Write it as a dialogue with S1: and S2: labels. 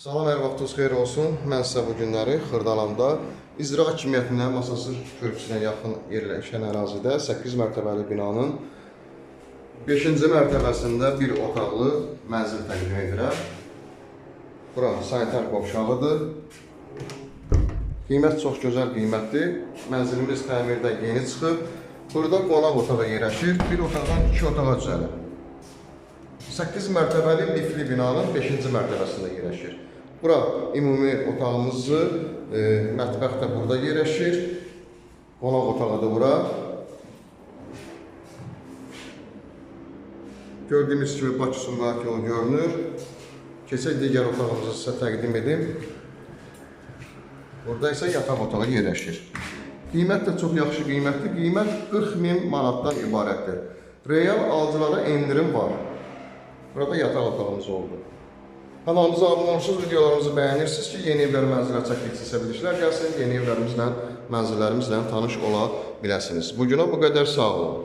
S1: Salam, hər vaxtınız xeyir olsun. Mən sizə bu günləri Xırdalamda İcra Hakimiyyətinə Masasır körpüsünə yaxın yerləşən ərazidə 8 mərtəbəli binanın 5-ci mərtəbəsində bir otaqlı mənzil təqdim edirəm. Bura sanitar qovşağıdır. Qiymət çox gözəl qiymətdir. Mənzilimiz təmirdən yeni çıxıb. Burada qonaq otağı yerləşir. Bir otaqdan iki otağa düzəlir. 8 mərtəbəli lifli binanın 5-ci mərtəbəsində yerləşir. Bura ümumi otağımızı, e, mətbəx də burada yerləşir. Qonaq otağıdır bura. Gördüyünüz kimi Bakı Sumqayıt yolu görünür. Keçək digər otağımızı sizə təqdim edim. Burada isə yataq otağı yerləşir. Qiymət də çox yaxşı qiymətdir. Qiymət 40 min manatdan ibarətdir. Real alıcılara endirim var. Burada yataq otağımız oldu. Kanalımıza abunə olursunuz, videolarımızı bəyənirsiniz ki, yeni evlər mənzilə çəkdikcə səbilişlər gəlsin, yeni evlərimizlə, mənzillərimizlə tanış ola biləsiniz. Bu günə bu qədər sağ olun.